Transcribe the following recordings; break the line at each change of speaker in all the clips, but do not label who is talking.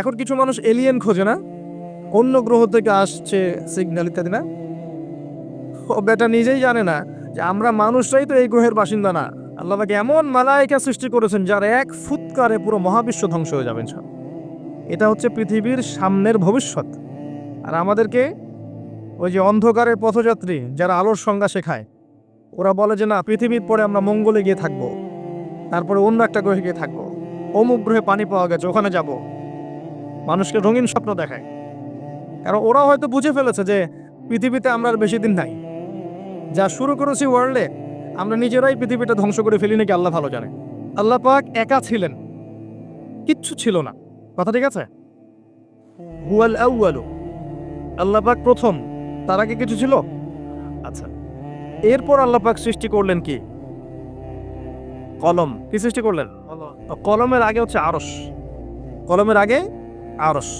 এখন কিছু মানুষ এলিয়েন খোঁজে না? অন্য গ্রহ থেকে আসছে সিগন্যাল ইত্যাদি না? ও বেটা নিজেই জানে না যে আমরা মানুষরাই তো এই গ্রহের বাসিন্দা না। আল্লাহ এমন মালাইকা সৃষ্টি করেছেন যার এক ফুৎকারে পুরো মহাবিশ্ব ধ্বংস হয়ে যাবে ইনশাআল্লাহ। এটা হচ্ছে পৃথিবীর সামনের ভবিষ্যৎ। আর আমাদেরকে ওই যে অন্ধকারের পথযাত্রী যারা আলোর সংজ্ঞা শেখায়, ওরা বলে যে না, পৃথিবীর পরে আমরা মঙ্গলে গিয়ে থাকব, তারপরে অন্য একটা গ্রহে গিয়ে থাকব। অমুক গ্রহে পানি পাওয়া গেছে, ওখানে যাব। মানুষকে রঙিন স্বপ্ন দেখায়। কারণ ওরা হয়তো বুঝে ফেলেছে যে পৃথিবীতে আমরা আর বেশি দিন নাই। যা শুরু করেছি ওয়ার্ল্ডে, আমরা নিজেরাই পৃথিবীটা ধ্বংস করে ফেলি নাকি আল্লাহ ভালো জানে। আল্লাহ পাক একা ছিলেন। কিচ্ছু ছিল না। কথা ঠিক আছে? আল্লাহ পাক প্রথম। তার আগে কিছু ছিল? আচ্ছা। এরপর আল্লাহ পাক সৃষ্টি করলেন কি? কলম। কি সৃষ্টি করলেন? কলমের আগে হচ্ছে আরস কলমের আগে আরস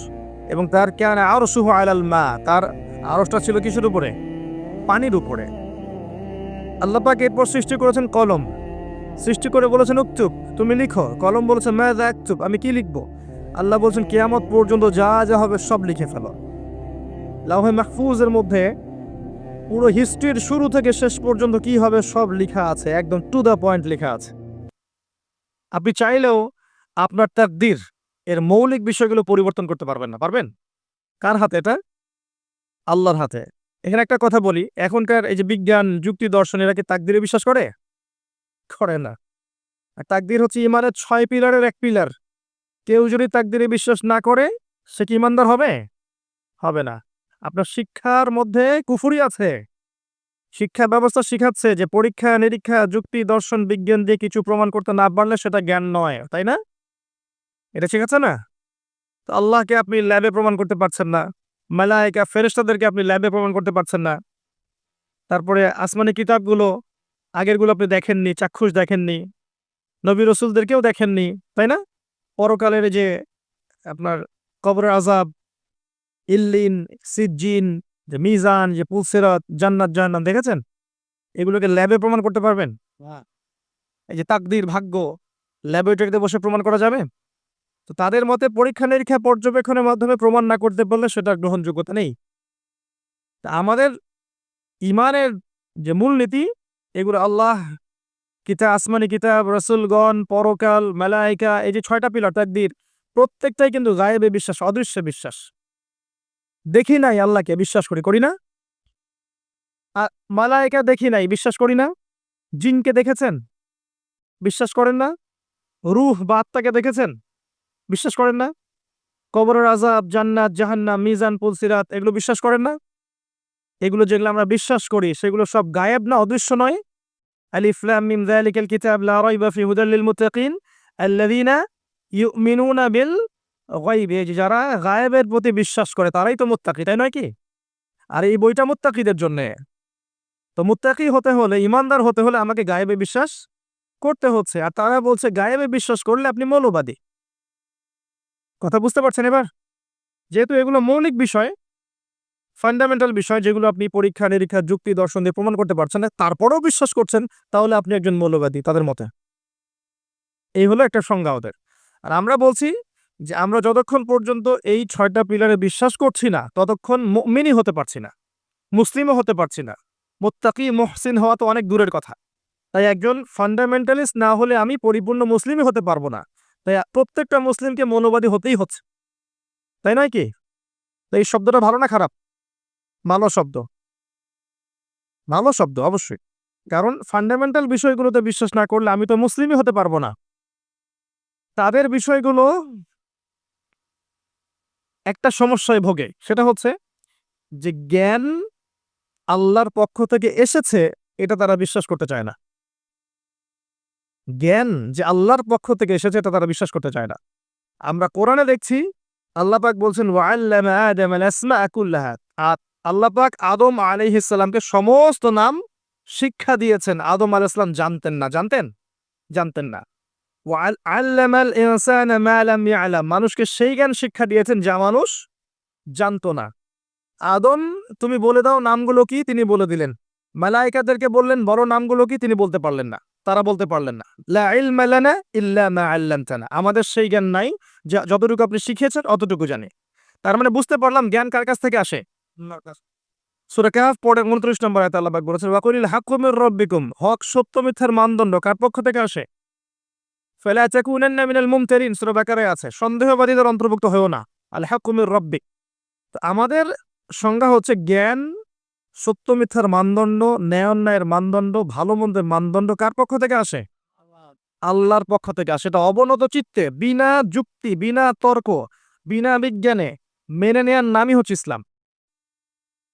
এবং তার কেন আরস আলাল মা, তার আরসটা ছিল কিসের উপরে? পানির উপরে। আল্লাহ পাক এরপর সৃষ্টি করেছেন কলম। সৃষ্টি করে বলেছেন উক্তুব তুমি লিখো। কলম বলেছে ম্যাদ একচুপ আমি কি লিখব? আল্লাহ বলছেন, কেয়ামত পর্যন্ত যা যা হবে সব লিখে ফেলো। লাউহে মাহফুজের মধ্যে পুরো হিস্ট্রির শুরু থেকে শেষ পর্যন্ত কি হবে সব লেখা আছে, একদম টু দ্য পয়েন্ট লেখা আছে। আপনি চাইলেও আপনার তার তাকদির এর মৌলিক বিষয়গুলো পরিবর্তন করতে পারবেন না। পারবেন? কার হাতে এটা? আল্লাহর হাতে। এখানে একটা কথা বলি, এখনকার এই যে বিজ্ঞান, যুক্তি, দর্শন, এরা কি তাকদিরে বিশ্বাস করে? করে না। আর তাকদির হচ্ছে ইমানের ছয় পিলারের এক পিলার। কেউ যদি তাকদিরে বিশ্বাস না করে, সে কি ইমানদার হবে? হবে না। আপনার শিক্ষার মধ্যে কুফুরি আছে। শিক্ষা ব্যবস্থা শিখাচ্ছে যে পরীক্ষা, নিরীক্ষা, যুক্তি, দর্শন, বিজ্ঞান দিয়ে কিছু প্রমাণ করতে না পারলে সেটা জ্ঞান নয়, তাই না? এটা শিখাচ্ছে না? তো আল্লাহকে আপনি ল্যাবে প্রমাণ করতে পারছেন না। মালায়িকা ফেরেশতাদেরকে আপনি ল্যাবে প্রমাণ করতে পারছেন না। তারপরে আসমানি কিতাবগুলো আগেরগুলো আপনি দেখেননি চাক্ষুষ দেখেননি। নবী রসুলদেরকেও দেখেননি তাই না? পরকালের যে আপনার কবর আজাব ইল্লিন সিজ্জিন যে মিজান যে পুলসেরাত জান্নাত জান্নাত দেখেছেন? এগুলোকে ল্যাবে প্রমাণ করতে পারবেন? এই যে তাকদির ভাগ্য ল্যাবরেটরিতে বসে প্রমাণ করা যাবে? তো তাদের মতে পরীক্ষা নিরীক্ষা পর্যবেক্ষণের মাধ্যমে প্রমাণ না করতে পারলে সেটা গ্রহণযোগ্যতা নেই। তা আমাদের ইমানের যে মূলনীতি, এগুলো আল্লাহ, কিতাব, আসমানি কিতাব, রসুলগণ, পরকাল, মেলাইকা, এই যে ছয়টা পিলার, তাকদির, প্রত্যেকটাই কিন্তু গায়েবে বিশ্বাস, অদৃশ্য বিশ্বাস। দেখি নাই আল্লাহকে, বিশ্বাস করি করি না? আর মালায়িকা দেখি নাই, বিশ্বাস করি না? জিনকে দেখেছেন? বিশ্বাস করেন না? রুহ বা আত্মাকে দেখেছেন? বিশ্বাস করেন না? কবরের আজাব জান্নাত, জাহান্নাম, মিজান, পুলসিরাত, এগুলো বিশ্বাস করেন না? এগুলো যেগুলো আমরা বিশ্বাস করি, সেগুলো সব গায়েব না অদৃশ্য নয়? আলিফ, লাম, মিম, যালিকাল কিতাব, লা রাইবা ফি হুদাল লিল মুত্তাকিন, আল্লাযীনা ইউমিনুনা বিল গাইবে যে যারা গায়েবের প্রতি বিশ্বাস করে, তারাই তো মুত্তাকি, তাই নয় কি? আর এই বইটা মুত্তাকিদের জন্য। তো মুত্তাকি হতে হলে, ইমানদার হতে হলে আমাকে গায়েবে বিশ্বাস করতে হচ্ছে। আর তারা বলছে, গায়েবে বিশ্বাস করলে আপনি মৌলবাদী। কথা বুঝতে পারছেন এবার? যেহেতু এগুলো মৌলিক বিষয় ফান্ডামেন্টাল বিষয় যেগুলো আপনি পরীক্ষা, নিরীক্ষা, যুক্তি, দর্শন দিয়ে প্রমাণ করতে পারছেন না, তারপরেও বিশ্বাস করছেন, তাহলে আপনি একজন মৌলবাদী তাদের মতে। এই হলো একটা সংজ্ঞা ওদের। আর আমরা বলছি যে আমরা যতক্ষণ পর্যন্ত এই ছয়টা পিলারে বিশ্বাস করছি না, ততক্ষণ মিনি হতে পারছি না, মুসলিমও হতে পারছি না। মোত্তাকি, মহসিন হওয়া তো অনেক দূরের কথা। তাই একজন ফান্ডামেন্টালিস্ট না হলে আমি পরিপূর্ণ মুসলিমই হতে পারব না। তাই প্রত্যেকটা মুসলিমকে মনোবাদী হতেই হচ্ছে। তাই নয় কি? তো এই শব্দটা ভালো না খারাপ? ভালো শব্দ। ভালো শব্দ, অবশ্যই। কারণ ফান্ডামেন্টাল বিষয়গুলোতে বিশ্বাস না করলে আমি তো মুসলিমই হতে পারব না। তাদের বিষয়গুলো একটা সমস্যায় ভোগে। সেটা হচ্ছে যে জ্ঞান আল্লাহর পক্ষ থেকে এসেছে, এটা তারা বিশ্বাস করতে চায় না। জ্ঞান যে আল্লাহর পক্ষ থেকে এসেছে এটা তারা বিশ্বাস করতে চায় না। আমরা কোরআনে দেখছি আল্লাপাক বলছেন ওয়াল্লামা আদম আল আদম আলাইহিসসালামকে সমস্ত নাম শিক্ষা দিয়েছেন। আদম আলাইহিস সালাম জানতেন না। জানতেন? জানতেন না। মানুষকে সেই জ্ঞান শিক্ষা দিয়েছেন যা মানুষ জানতো না। আদম, তুমি বলে দাও নামগুলো কি? তিনি বলে দিলেন। মালাইকাদেরকে বললেন বড় নামগুলো কি? তিনি বলতে পারলেন না। তারা বলতে পারলেন না। লা ইল্লা মা আমাদের সেই জ্ঞান নাই যতটুকু আপনি শিখিয়েছেন অতটুকু জানি। তার মানে বুঝতে পারলাম জ্ঞান কার কাছ থেকে আসে? মানদণ্ড কার পক্ষ থেকে আসে? আছে অন্তর্ভুক্ত না। তো আমাদের সংজ্ঞা হচ্ছে জ্ঞান সত্য মিথ্যার মানদণ্ড ন্যায় অন্যায়ের মানদণ্ড ভালো মন্দের মানদণ্ড কার পক্ষ থেকে আসে? আল্লাহর পক্ষ থেকে আসে। এটা অবনত চিত্তে, বিনা যুক্তি, বিনা তর্ক, বিনা বিজ্ঞানে মেনে নেয়ার নামই হচ্ছে ইসলাম।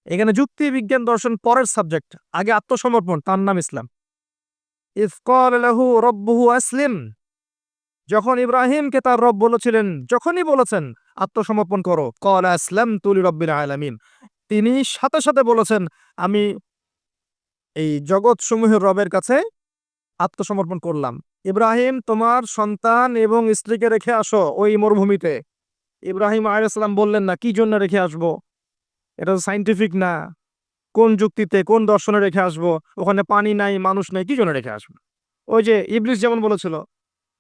এখানে যুক্তি, বিজ্ঞান, দর্শন পরের সাবজেক্ট, আগে আত্মসমর্পণ, তার নাম ইসলাম। ইফকল লাহু রব্বুহু আসলিম। যখন ইব্রাহিমকে তার রব বলেছিলেন, যখনই বলেছেন, আত্মসমর্পণ করো। কল আসলাম তুলি রব্বিন আলামিন। তিনি সাথে সাথে বলেছেন, আমি এই জগৎ সমূহের রবের কাছে আত্মসমর্পণ করলাম। ইব্রাহিম, তোমার সন্তান এবং স্ত্রীকে রেখে আসো ওই মরুভূমিতে। ইব্রাহিম আলাইসাল্লাম বললেন, না, কি জন্য রেখে আসব? এটা তো সাইন্টিফিক না। কোন যুক্তিতে, কোন দর্শনে রেখে আসব। ওখানে পানি নাই, মানুষ নাই, কি জন্য রেখে আসব? ওই যে ইবলিস যেমন বলেছিল,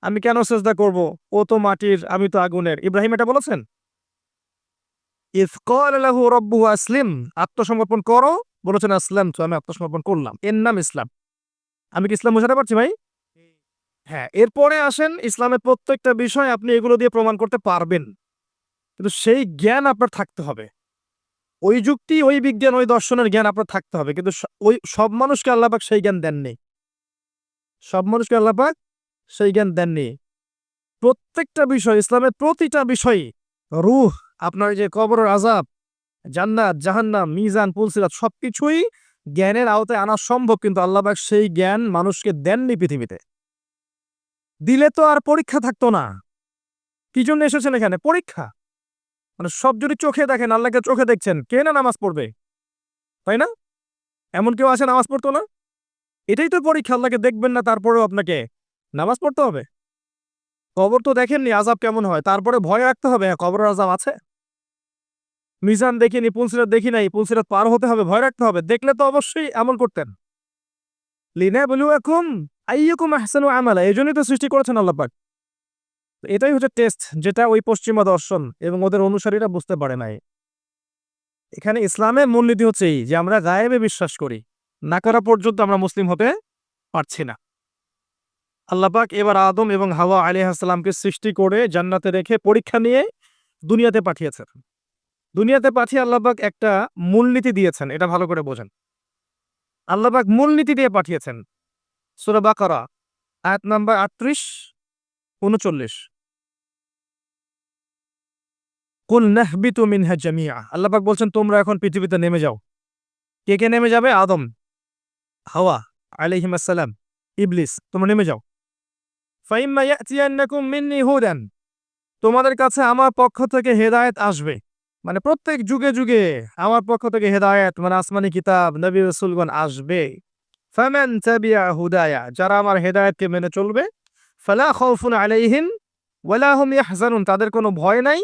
আমি কেন চেষ্টা করব? ও তো মাটির, আমি তো আগুনের। ইব্রাহিম এটা বলেছেন? ইফকল লাহু রব্বুহু আসলিম, আত্মসমর্পণ করো। বলেছেন আসলাম তো আমি আত্মসমর্পণ করলাম। এর নাম ইসলাম। আমি কি ইসলাম বোঝাতে পারছি ভাই? হ্যাঁ এরপরে আসেন, ইসলামের প্রত্যেকটা বিষয় আপনি এগুলো দিয়ে প্রমাণ করতে পারবেন। কিন্তু সেই জ্ঞান আপনার থাকতে হবে। ওই যুক্তি, ওই বিজ্ঞান, ওই দর্শনের জ্ঞান আপনার থাকতে হবে। কিন্তু ওই সব মানুষকে আল্লাপাক সেই জ্ঞান দেননি। সব মানুষকে আল্লাপাক সেই জ্ঞান দেননি। প্রত্যেকটা বিষয়, ইসলামের প্রতিটা বিষয় রুহ। আপনার যে কবর আজাব জান্নাত, জাহান্নাম, মিজান পুলসিরাত সবকিছুই জ্ঞানের আওতায় আনা সম্ভব, কিন্তু আল্লাহবাক সেই জ্ঞান মানুষকে দেননি পৃথিবীতে। দিলে তো আর পরীক্ষা থাকতো না। কি জন্য এসেছেন এখানে? পরীক্ষা। মানে সব যদি চোখে দেখেন, আল্লাহকে চোখে দেখছেন, কে না নামাজ পড়বে? তাই না? এমন কেউ আছে নামাজ পড়তো না? এটাই তো পরীক্ষা, আল্লাহকে দেখবেন না, তারপরেও আপনাকে নামাজ পড়তে হবে। কবর তো দেখেননি আজাব কেমন হয়? তারপরে ভয় রাখতে হবে হ্যাঁ, কবর আজাব আছে। মিজান দেখিনি পুলসিরাত দেখি নাই পুলসিরাত পার হতে হবে ভয় রাখতে হবে। দেখলে তো অবশ্যই এমন করতেন। লিনা বলু এখন আইয়কুম আহসানু আমালা এই জন্যই তো সৃষ্টি করেছেন আল্লাহ পাক। তো এটাই হচ্ছে টেস্ট যেটা ওই পশ্চিমা দর্শন এবং ওদের অনুসারীরা বুঝতে পারে নাই। এখানে ইসলামের মূলনীতি হচ্ছে এই যে আমরা গায়েবে বিশ্বাস করি না করা পর্যন্ত আমরা মুসলিম হতে পারছি না। আল্লাপাক এবার আদম এবং হাওয়া আলী আসসালামকে সৃষ্টি করে জান্নাতে রেখে পরীক্ষা নিয়ে দুনিয়াতে পাঠিয়েছেন। দুনিয়াতে পাঠিয়ে আল্লাপাক একটা মূলনীতি দিয়েছেন, এটা ভালো করে বোঝেন। আল্লাপাক মূলনীতি দিয়ে পাঠিয়েছেন, সুরা বাকারা, আয়াত নাম্বার আটত্রিশ, উনচল্লিশ। কুল নাহবিতু মিনহা জামিয়া আল্লাপাক বলছেন, তোমরা এখন পৃথিবীতে নেমে যাও। কে কে নেমে যাবে? আদম, হাওয়া আলাইহিম আসসালাম, ইবলিস, তোমরা নেমে যাও। ফাইম্মা ইয়াতিয়ান্নাকুম মিন্নি হুদান। তোমাদের কাছে আমার পক্ষ থেকে হেদায়েত আসবে। মানে প্রত্যেক যুগে যুগে আমার পক্ষ থেকে হেদায়েত মানে আসমানি কিতাব, নবী রসুলগণ আসবে। ফামান তাবিয়া হুদায়া, যারা আমার হেদায়েতকে মেনে চলবে, ফালা খাউফুন আলাইহিম ওয়ালা হুম ইয়াহজানুন, তাদের কোনো ভয় নাই,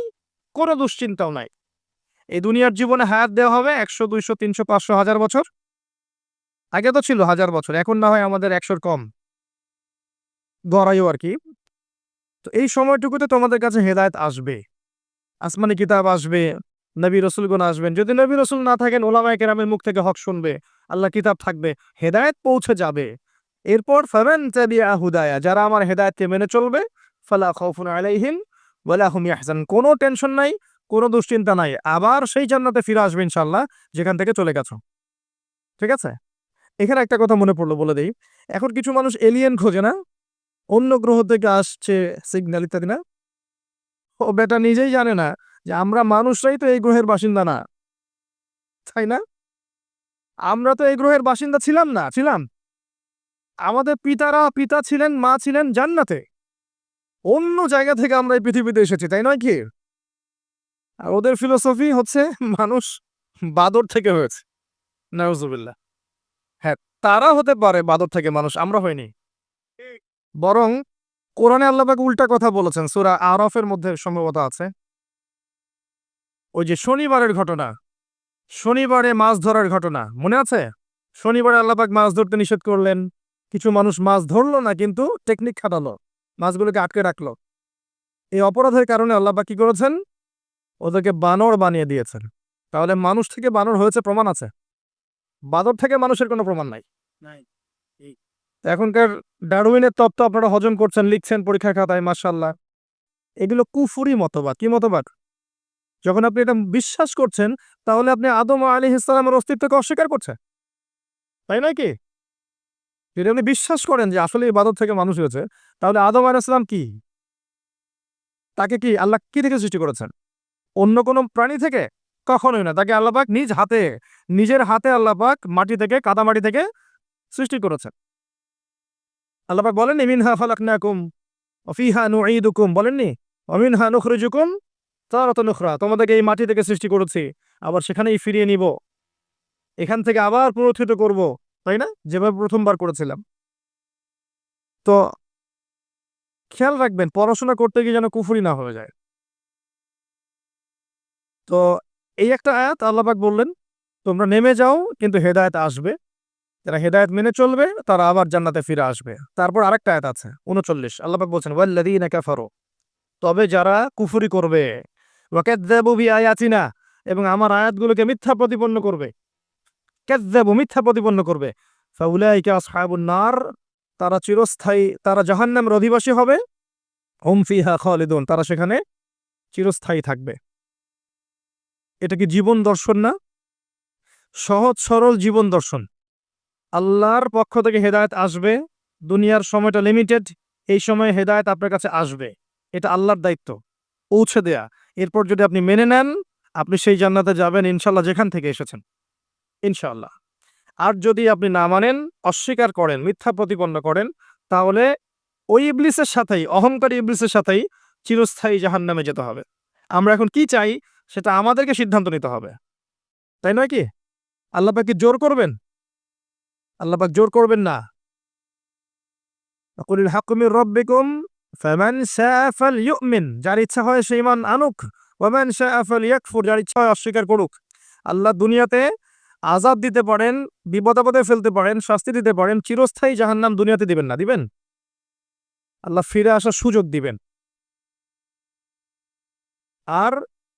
কোনো দুশ্চিন্তাও নাই। এই দুনিয়ার জীবনে হায়াত দেওয়া হবে একশো, দুইশো, তিনশো, পাঁচশো, হাজার বছর। আগে তো ছিল হাজার বছর, এখন না হয় আমাদের একশোর কম। গড়াইও আর কি তো এই সময়টুকুতে তোমাদের কাছে হেদায়েত আসবে। আসমানি কিতাব আসবে, নবী রসুলগণ আসবেন। যদি নবী রসুল না থাকেন, ওলামায় কেরামের মুখ থেকে হক শুনবে আল্লাহ কিতাব থাকবে, হেদায়েত পৌঁছে যাবে। এরপর ফামান হুদায়া, যারা আমার হেদায়েতকে মেনে চলবে, ফালা খাউফুন আলাইহিম ওয়ালা হুম ইয়াহজান কোনো টেনশন নাই, কোনো দুশ্চিন্তা নাই। আবার সেই জান্নাতে ফিরে আসবে ইনশাল্লাহ যেখান থেকে চলে গেছো। ঠিক আছে? এখানে একটা কথা মনে পড়ল বলে দেই। এখন কিছু মানুষ এলিয়েন খোঁজে না? অন্য গ্রহ থেকে আসছে সিগন্যাল ইত্যাদি না? ও বেটা নিজেই জানে না যে আমরা মানুষরাই তো এই গ্রহের বাসিন্দা না। তাই না? আমরা তো এই গ্রহের বাসিন্দা ছিলাম না, ছিলাম। আমাদের পিতারা পিতা ছিলেন, মা ছিলেন জান্নাতে। অন্য জায়গা থেকে আমরা এই পৃথিবীতে এসেছি, তাই নয় কি? আর ওদের ফিলোসফি হচ্ছে মানুষ বাদর থেকে হয়েছে। নাউজুবিল্লাহ। হ্যাঁ তারা হতে পারে বাদর থেকে মানুষ, আমরা হইনি। বরং কোরআনে আল্লাহবাক উল্টা কথা বলেছেন। সুরা আরফের মধ্যে সম্ভবত আছে। ওই যে শনিবারের ঘটনা, শনিবারে মাছ ধরার ঘটনা, মনে আছে? শনিবারে আল্লাপাক মাছ ধরতে নিষেধ করলেন। কিছু মানুষ মাছ ধরলো না, কিন্তু টেকনিক খাটালো, মাছগুলোকে আটকে রাখল। এই অপরাধের কারণে আল্লাহ পাক কি করেছেন? ওদেরকে বানর বানিয়ে দিয়েছেন। তাহলে মানুষ থেকে বানর হয়েছে প্রমাণ আছে? বাদর থেকে মানুষের কোনো প্রমাণ নাই। এখনকার ডারউইনের তত্ত্ব আপনারা হজম করছেন, লিখছেন পরীক্ষা খাতায় মার্শাল্লাহ এগুলো কুফুরি মতবাদ, কি মতবাদ? যখন আপনি এটা বিশ্বাস করছেন, তাহলে আপনি আদম আলী ইসলামের অস্তিত্বকে অস্বীকার করছেন। তাই নয় কি? যদি আপনি বিশ্বাস করেন যে আসলে ইবাদত থেকে মানুষ হয়েছে, তাহলে আদম আলী ইসলাম কি? তাকে কি আল্লাহ কি থেকে সৃষ্টি করেছেন? অন্য কোনো প্রাণী থেকে? কখনোই না। তাকে আল্লাপাক নিজ হাতে, নিজের হাতে আল্লাপাক মাটি থেকে কাদা মাটি থেকে সৃষ্টি করেছেন। আল্লাপাক বলেন মিনহা ফালাকনাকুম অফিহা নুঈদুকুম বলেননি অমিন হা অমিনহা নুখরিজুকুম তারত নুখরা তোমাদেরকে এই মাটি থেকে সৃষ্টি করেছি, আবার সেখানেই ফিরিয়ে নিব। এখান থেকে আবার পুনরুত্থিত করব, তাই না? যেভাবে প্রথমবার করেছিলাম। তো খেয়াল রাখবেন, পড়াশোনা করতে গিয়ে যেন কুফুরি না হয়ে যায়। তো এই একটা আয়াত আল্লাপাক বললেন, তোমরা নেমে যাও, কিন্তু হেদায়েত আসবে। যারা হেদায়েত মেনে চলবে, তারা আবার জান্নাতে ফিরে আসবে। তারপর আরেকটা আয়াত আছে, উনচল্লিশ। আল্লাপাক বলছেন ওয়াল্লাদিনা কাফারু। তবে যারা কুফুরি করবে ওয়াকাদ্দাবু বিআয়াতিনা, এবং আমার আয়াতগুলোকে মিথ্যা প্রতিপন্ন করবে কাদ্দাবু মিথ্যা প্রতিপন্ন করবে, ফাউলাইকা আসহাবুন নার, তারা চিরস্থায়ী, তারা জাহান্নামের অধিবাসী হবে, হুম ফিহা খালিদুন, তারা সেখানে চিরস্থায়ী থাকবে। এটা কি জীবন দর্শন না? সহজ সরল জীবন দর্শন। আল্লাহর পক্ষ থেকে হেদায়েত আসবে, দুনিয়ার সময়টা লিমিটেড এই সময়ে হেদায়েত আপনার কাছে আসবে। এটা আল্লাহর দায়িত্ব। পৌঁছে দেয়া। এরপর যদি আপনি মেনে নেন, আপনি সেই জান্নাতে যাবেন ইনশাল্লাহ যেখান থেকে এসেছেন। ইনশাল্লাহ আর যদি আপনি না মানেন, অস্বীকার করেন, মিথ্যা প্রতিপন্ন করেন, তাহলে ওই ইবলিসের সাথেই, অহংকারী ইবলিসের সাথেই চিরস্থায়ী জাহান্নামে যেতে হবে। আমরা এখন কি চাই, সেটা আমাদেরকে সিদ্ধান্ত নিতে হবে। তাই নয় কি? আল্লাপাক কি জোর করবেন? আল্লাপাক জোর করবেন না। কুলিল হাকুমির রব্বিকুম, ফামান শাআ ফালইউমিন। যার ইচ্ছা হয় সে ঈমান আনুক ওয়ামান শাআ ফালইয়াকফুর, যার ইচ্ছা হয় অস্বীকার করুক। আল্লাহ দুনিয়াতে আজাদ দিতে পারেন বিপদাপদে ফেলতে পারেন, শাস্তি দিতে পারেন, চিরস্থায়ী জাহান্নাম দুনিয়াতে দিবেন না, দিবেন? আল্লাহ ফিরে আসার সুযোগ দিবেন। আর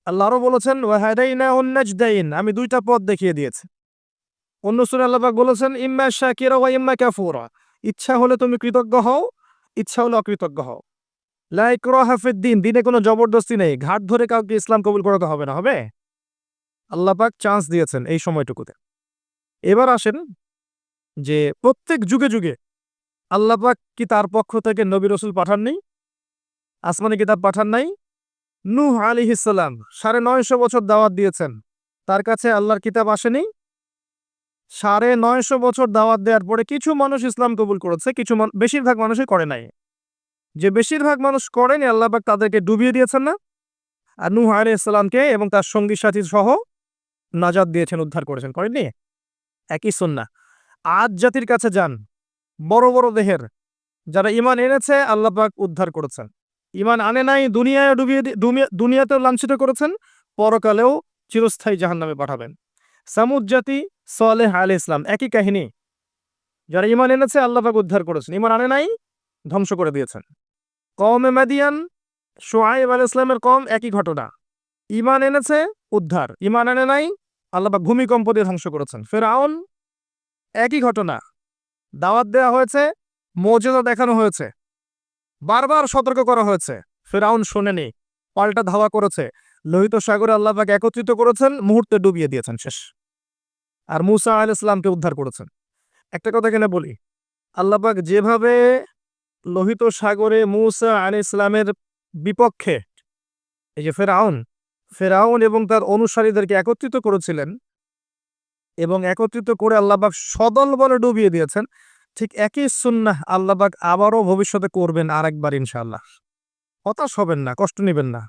আল্লাহ আরও বলেছেন ওয়াহাদাইনা উন্নাজদাইন আমি দুইটা পথ দেখিয়ে দিয়েছি। অন্য সুরে আল্লাপাক বলেছেন, ইম্মা শাকিরা ওয়া ইম্মা কাফুরা। ইচ্ছা হলে তুমি কৃতজ্ঞ হও, ইচ্ছা হলে অকৃতজ্ঞ হও। লাইক হাফেদ দিন, দিনে কোনো জবরদস্তি নেই। ঘাট ধরে কাউকে ইসলাম কবুল করাতে হবে না, হবে? আল্লাপাক চান্স দিয়েছেন এই সময়টুকুতে। এবার আসেন যে প্রত্যেক যুগে যুগে আল্লাপাক কি তার পক্ষ থেকে নবী রসুল পাঠাননি আসমানি কিতাব পাঠান নাই? নূহ আলী ইসাল্লাম সাড়ে নয়শো বছর দাওয়াত দিয়েছেন। তার কাছে আল্লাহর কিতাব আসেনি? সাড়ে নয়শো বছর দাওয়াত দেওয়ার পরে কিছু মানুষ ইসলাম কবুল করেছে, কিছু বেশিরভাগ মানুষই করে নাই। যে বেশিরভাগ মানুষ করেনি আল্লাহবাক তাদেরকে ডুবিয়ে দিয়েছেন না? আর নূহ আলী ইসলামকে এবং তার সঙ্গী সাথী সহ নাজাদ দিয়েছেন, উদ্ধার করেছেন, করেননি? একই সন্না। আজ জাতির কাছে যান, বড় বড় দেহের। যারা ইমান এনেছে আল্লাপাক উদ্ধার করেছেন। ইমান আনে নাই, দুনিয়ায় ডুবিয়ে দুনিয়াতেও লাঞ্ছিত করেছেন, পরকালেও চিরস্থায়ী জাহান্নামে পাঠাবেন। সামুদ জাতি সালেহ আলী ইসলাম একই কাহিনী। যারা ইমান এনেছে আল্লাপাক উদ্ধার করেছেন। ইমান আনে নাই, ধ্বংস করে দিয়েছেন। কমে মাদিয়ান সোয়াইব আল ইসলামের কম একই ঘটনা। ইমান এনেছে, উদ্ধার। ইমান আনে নাই আল্লাপাক ভূমিকম্প দিয়ে ধ্বংস করেছেন। ফেরাউন, একই ঘটনা। দাওয়াত দেওয়া হয়েছে মর্যাদা দেখানো হয়েছে। বারবার সতর্ক করা হয়েছে। ফেরাউন শোনেনি, পাল্টা ধাওয়া করেছে। লোহিত সাগরে আল্লাহবাক একত্রিত করেছেন, মুহূর্তে ডুবিয়ে দিয়েছেন শেষ। আর মুসা আল ইসলামকে উদ্ধার করেছেন। একটা কথা কেন বলি আল্লাহবাক যেভাবে লোহিত সাগরে মুসা আল ইসলামের বিপক্ষে, এই যে ফেরাউন ফেরাউন এবং তার অনুসারীদেরকে একত্রিত করেছিলেন এবং একত্রিত করে আল্লাহবাক সদল বলে ডুবিয়ে দিয়েছেন, ঠিক একই সুন্নাহ আল্লাহবাক আবারও ভবিষ্যতে করবেন আরেকবার ইনশাআল্লাহ। হতাশ হবেন না, কষ্ট নেবেন না।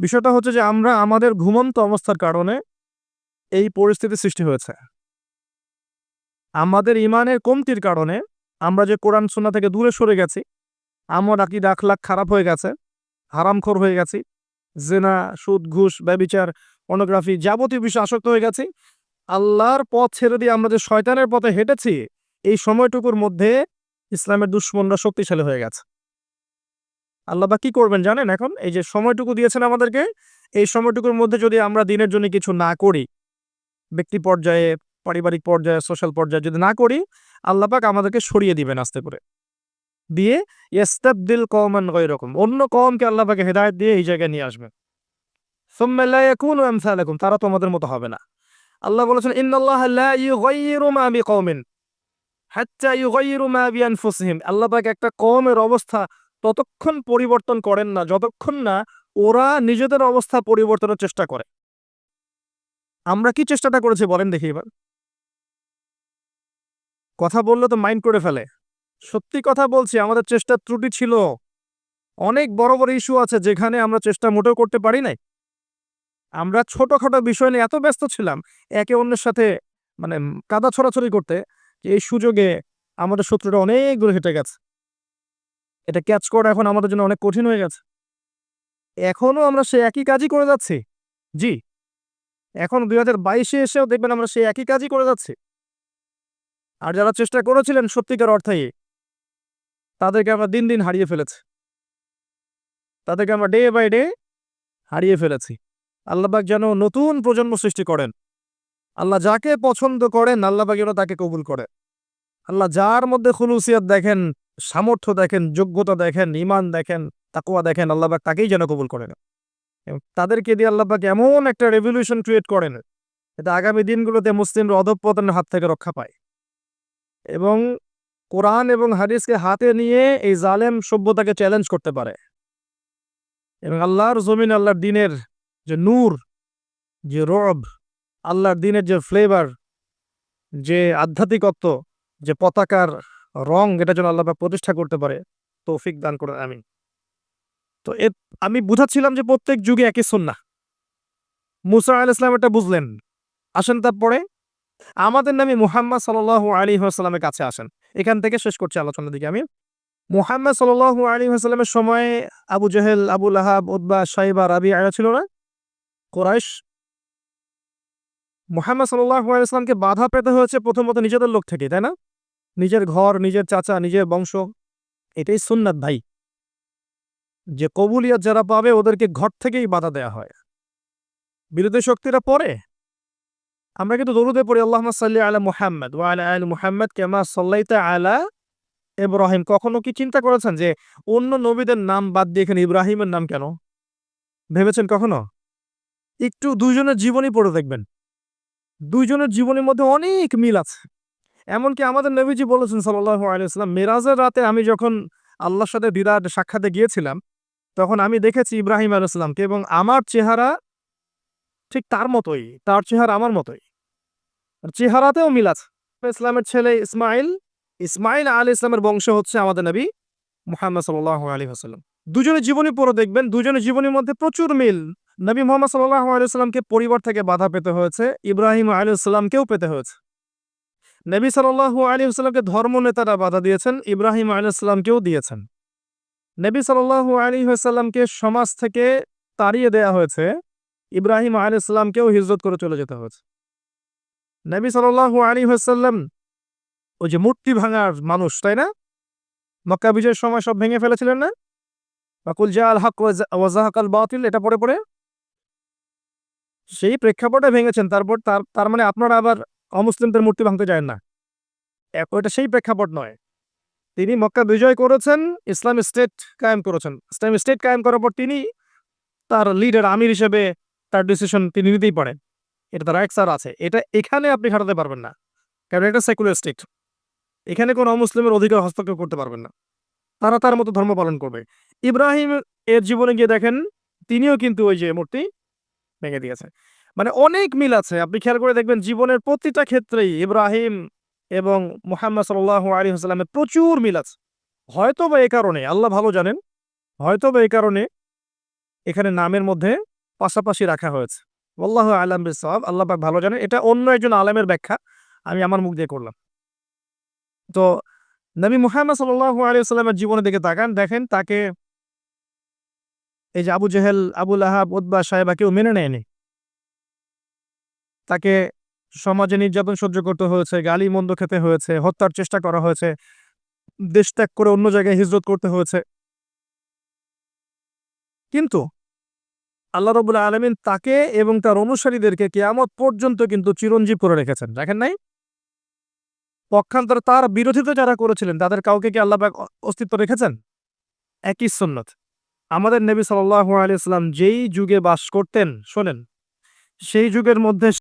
বিষয়টা হচ্ছে যে আমরা আমাদের ঘুমন্ত অবস্থার কারণে এই পরিস্থিতি সৃষ্টি হয়েছে। আমাদের ইমানের কমতির কারণে আমরা যে কোরআন সুন্না থেকে দূরে সরে গেছি, আমার আকিদ, আখলাখ খারাপ হয়ে গেছে, হারামখোর হয়ে গেছি, জেনা, সুদ, ঘুষ, ব্যবিচার পর্নোগ্রাফি যাবতীয় বিষয় আসক্ত হয়ে গেছি। আল্লাহর পথ ছেড়ে দিয়ে আমরা যে শয়তানের পথে হেঁটেছি, এই সময়টুকুর মধ্যে ইসলামের দুশ্মনরা শক্তিশালী হয়ে গেছে। আল্লাহ বা কি করবেন জানেন এখন? এই যে সময়টুকু দিয়েছেন আমাদেরকে, এই সময়টুকুর মধ্যে যদি আমরা দিনের জন্য কিছু না করি ব্যক্তি পর্যায়ে, পারিবারিক পর্যায়ে সোশ্যাল পর্যায়ে যদি না করি, আল্লাহ পাক আমাদেরকে সরিয়ে দিবেন আস্তে করে। দিয়ে, ইস্তাবদিল কওমান গায়রাকুম, অন্য কমকে আল্লাহ পাকে হেদায়েত দিয়ে এই জায়গায় নিয়ে আসবেন। সুম্মা লা ইয়াকুনু আমসালাকুম, তারা তোমাদের মতো হবে না। আল্লাহ বলেছেন মা বিআনফুসিহিম। আল্লাহ পাক একটা কমের অবস্থা ততক্ষণ পরিবর্তন করেন না, যতক্ষণ না ওরা নিজেদের অবস্থা পরিবর্তনের চেষ্টা করে। আমরা কি চেষ্টাটা করেছি বলেন দেখি এবার। কথা বললে তো মাইন্ড করে ফেলে। সত্যি কথা বলছি, আমাদের চেষ্টার ত্রুটি ছিল। অনেক বড় বড় ইস্যু আছে যেখানে আমরা চেষ্টা মোটেও করতে পারি নাই। আমরা ছোটখাটো বিষয় নিয়ে এত ব্যস্ত ছিলাম, একে অন্যের সাথে মানে কাদা ছড়াছড়ি করতে, যে এই সুযোগে আমাদের শত্রুটা অনেক দূরে হেঁটে গেছে। এটা ক্যাচ করা এখন আমাদের জন্য অনেক কঠিন হয়ে গেছে। এখনও আমরা সে একই কাজই করে যাচ্ছি। জি। এখন দুই হাজার বাইশে এসেও দেখবেন আমরা সেই একই কাজই করে যাচ্ছি। আর যারা চেষ্টা করেছিলেন সত্যিকার অর্থেই তাদেরকে আমরা দিন দিন হারিয়ে ফেলেছি। তাদেরকে আমরা ডে বাই ডে হারিয়ে ফেলেছি। আল্লাহবাক যেন নতুন প্রজন্ম সৃষ্টি করেন। আল্লাহ যাকে পছন্দ করেন, আল্লাহবাক যেন তাকে কবুল করে আল্লাহ যার মধ্যে খুলুসিয়াত দেখেন, সামর্থ্য দেখেন, যোগ্যতা দেখেন ইমান দেখেন তাকুয়া দেখেন, আল্লাহবাক তাকেই যেন কবুল করেন তাদেরকে দিয়ে আল্লাহবাক এমন একটা রেভলিউশন ক্রিয়েট করেন এটা আগামী দিনগুলোতে মুসলিমরা অধঃপতনের হাত থেকে রক্ষা পায়। এবং কোরআন এবং হাদিসকে হাতে নিয়ে এই জালেম সভ্যতাকে চ্যালেঞ্জ করতে পারে। এবং আল্লাহর জমিন, আল্লাহর দিনের যে নূর, যে রব, আল্লাহর দিনের যে ফ্লেভার যে আধ্যাত্মিকত্ব, যে পতাকার রং, এটা যেন আল্লাহ প্রতিষ্ঠা করতে পারে। তৌফিক দান করে আমিন। তো এ, আমি বুঝাচ্ছিলাম যে প্রত্যেক যুগে একই সন্না মুসা আল ইসলাম এটা বুঝলেন। আসেন তারপরে, আমাদের নামে মুহাম্মদ সাল আলী আসসালামের কাছে আসেন। এখান থেকে শেষ করছি আলোচনার দিকে আমি। মুহাম্মদ সাল আলী আসসালামের সময় আবু জহেল আবুল আহাব উদ্বা সাইবা রাবি আয়া ছিল না? কোরাইশ? মুহাম্মদ সাল্লাহ আলাইসলামকে বাধা পেতে হয়েছে প্রথমত নিজেদের লোক থেকে, তাই না? নিজের ঘর, নিজের চাচা, নিজের বংশ। এটাই সুন্নাত ভাই। যে কবুলিয়াত যারা পাবে, ওদেরকে ঘর থেকেই বাধা দেয়া হয়। বিরোধী শক্তিরা পরে আমরা কিন্তু দরুদে পড়ি আল্লাহ সাল্লি আলা মুহাম্মদ ওয়া আলা আল মুহাম্মদ কেমা সাল্লাইতা আলা ইব্রাহিম। কখনো কি চিন্তা করেছেন যে অন্য নবীদের নাম বাদ দিয়ে এখানে ইব্রাহিমের নাম কেন? ভেবেছেন কখনো? একটু দুইজনের জীবনী পড়ে দেখবেন। দুইজনের জীবনের মধ্যে অনেক মিল আছে। এমনকি আমাদের নবীজি বলেছেন সাল্লাহ আলাইসাল্লাম মেরাজের রাতে আমি যখন আল্লাহর সাথে বিরাট সাক্ষাতে গিয়েছিলাম তখন আমি দেখেছি ইব্রাহিম আলাইসাল্লামকে এবং আমার চেহারা ঠিক তার মতোই, তার চেহারা আমার মতোই। চেহারাতেও মিল আছে। ইসলামের ছেলে ইসমাইল ইসমাইল আলী ইসলামের বংশ হচ্ছে আমাদের নবী মুহাম্মদ সাল্লাহ আলী হাসাল্লাম দুজনের জীবনী পড়ে দেখবেন, দুজনের জীবনের মধ্যে প্রচুর মিল। নবী মোহাম্মদ সাল্লাহ আলাইসাল্লামকে পরিবার থেকে বাধা পেতে হয়েছে, ইব্রাহিম আলাইসাল্লামকেও পেতে হয়েছে। নবী সাল্লাহ আলী আসসালামকে ধর্ম নেতারা বাধা দিয়েছেন, ইব্রাহিম আলাইসাল্লামকেও দিয়েছেন। নবী সাল্লাহ আলী আসাল্লামকে সমাজ থেকে তাড়িয়ে দেয়া হয়েছে। ইব্রাহিম আলাইসাল্লামকেও হিজরত করে চলে যেতে হয়েছে। নবী সাল্লাহ আলী আসাল্লাম ওই যে মূর্তি ভাঙার মানুষ, তাই না? মক্কা বিজয়ের সময় সব ভেঙে ফেলেছিলেন না? বাকুল জা আল হক ওয়াজাহাকাল বাতিল, এটা পরে পরে সেই প্রেক্ষাপটে ভেঙেছেন, তারপর তার তার মানে আপনারা আবার অমুসলিমদের মূর্তি ভাঙতে যায় না। ওটা সেই প্রেক্ষাপট নয়। তিনি মক্কা বিজয় করেছেন, ইসলামী স্টেট কায়েম করেছেন। ইসলামী স্টেট কায়েম করার পর তিনি তার লিডার আমির হিসেবে তার ডিসিশন তিনি নিতেই পারেন। এটা তার রাইটস আর আছে। এটা এখানে আপনি খাটাতে পারবেন না, কারণ এটা সেকুলার স্টেট এখানে কোনো অমুসলিমের অধিকার হস্তক্ষেপ করতে পারবেন না। তারা তার মতো ধর্ম পালন করবে। ইব্রাহিম এর জীবনে গিয়ে দেখেন, তিনিও কিন্তু ওই যে মূর্তি ভেঙে দিয়েছে। মানে অনেক মিল আছে। আপনি খেয়াল করে দেখবেন, জীবনের প্রতিটা ক্ষেত্রেই ইব্রাহিম এবং মুহাম্মদ সাল্লাহ আলী হাসলামের প্রচুর মিল আছে। হয়তো বা এই কারণে, আল্লাহ ভালো জানেন হয়তো বা এই কারণে এখানে নামের মধ্যে পাশাপাশি রাখা হয়েছে। আল্লাহ আলম সাহাব আল্লাহ পাক ভালো জানেন, এটা অন্য একজন আলেমের ব্যাখ্যা, আমি আমার মুখ দিয়ে করলাম। তো নবী মুহাম্মদ সাল্লাহ আলী সাল্লামের জীবনের দিকে তাকান, দেখেন তাকে এই যে আবু জেহেল আবুল আহাব উদ্বা সাহেবা কেউ মেনে নেয়নি। তাকে সমাজে নির্যাতন সহ্য করতে হয়েছে, গালি মন্দ খেতে হয়েছে, হত্যার চেষ্টা করা হয়েছে, দেশ ত্যাগ করে অন্য জায়গায় হিজরত করতে হয়েছে। কিন্তু আল্লাহ রবুল্লা আলমিন তাকে এবং তার অনুসারীদেরকে কেয়ামত পর্যন্ত কিন্তু চিরঞ্জীব করে রেখেছেন দেখেন নাই? পক্ষান্তরে তার বিরোধিতা যারা করেছিলেন, তাদের কাউকে কি আল্লাহ অস্তিত্ব রেখেছেন? একই সন্ন্যত আমাদের নবী সাল্লাহ আলিয়াল্লাম যেই যুগে বাস করতেন, শোনেন, সেই যুগের মধ্যে